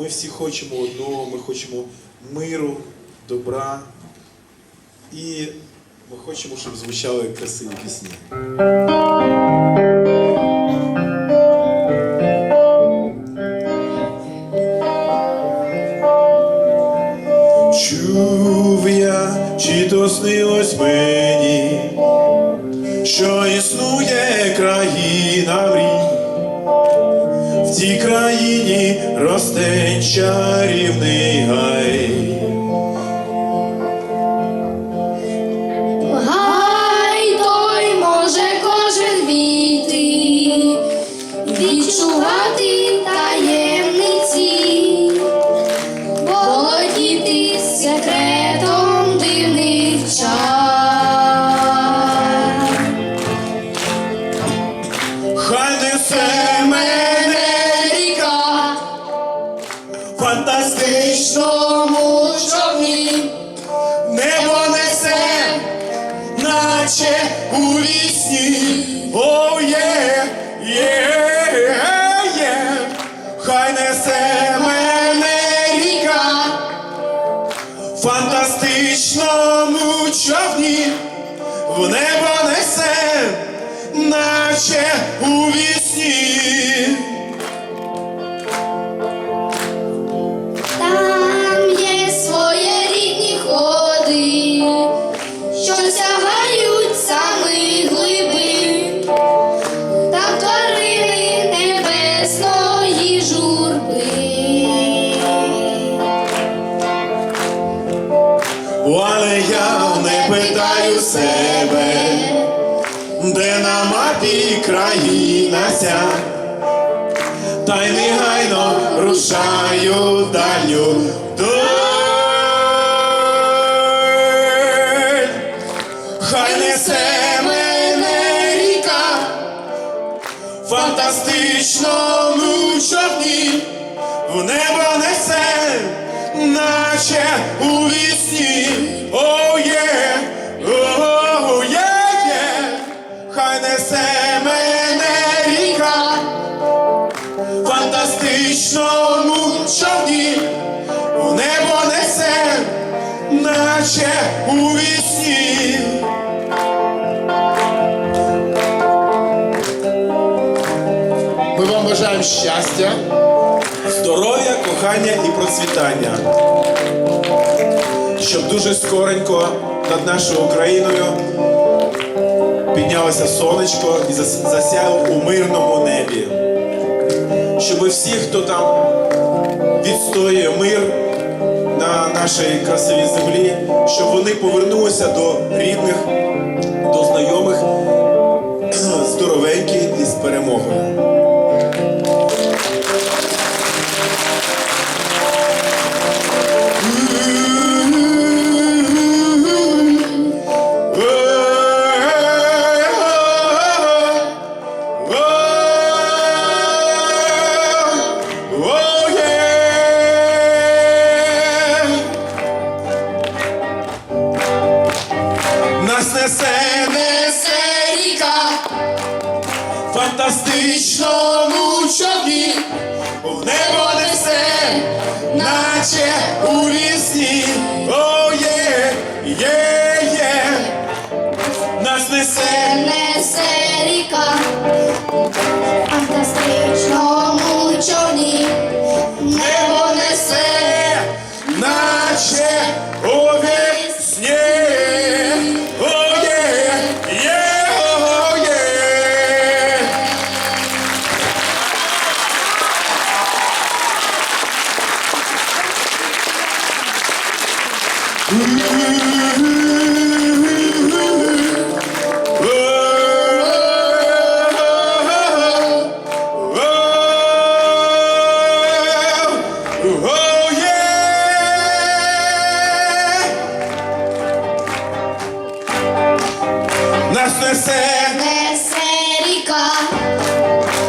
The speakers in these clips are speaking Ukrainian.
Ми всі хочемо одного, ми хочемо миру, добра. І ми хочемо, щоб звучали красиві пісні. Чув я, чи то снилось мені, що існує країна мрій. В цій країні росте чарівний гай. Фантастично, тому човні небо несе, наче у вісні. О, є, є, є, хай несе мене ріка. Фантастичному човні в небо несе, наче у вісні. Питаю себе, де на мапі країна ся, та й негайно рушаю дальню доль. Хай несе мене ріка в фантастичному човні в небо несе, наче у вісні. О, є, о, наче у вісні. Ми вам бажаємо щастя, Здоров'я, кохання і процвітання. Щоб дуже скоренько над нашою Україною піднялося сонечко і зас- засяяло у мирному небі. Щоб всі, хто там відстоює мир на нашій красивій землі, щоб вони повернулися до рідних, до знайомих, здоровенькі і з перемогою. Фантастичному човні, в небо несе, наче у вісні. О, є, є, несе, несе ріка,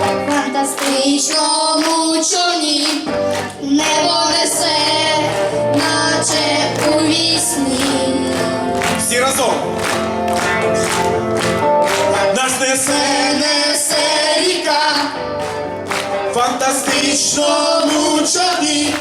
в фантастичному човні, небо несе, наче у вісні. Всі разом нас несе, несе ріка, в фантастичному човні.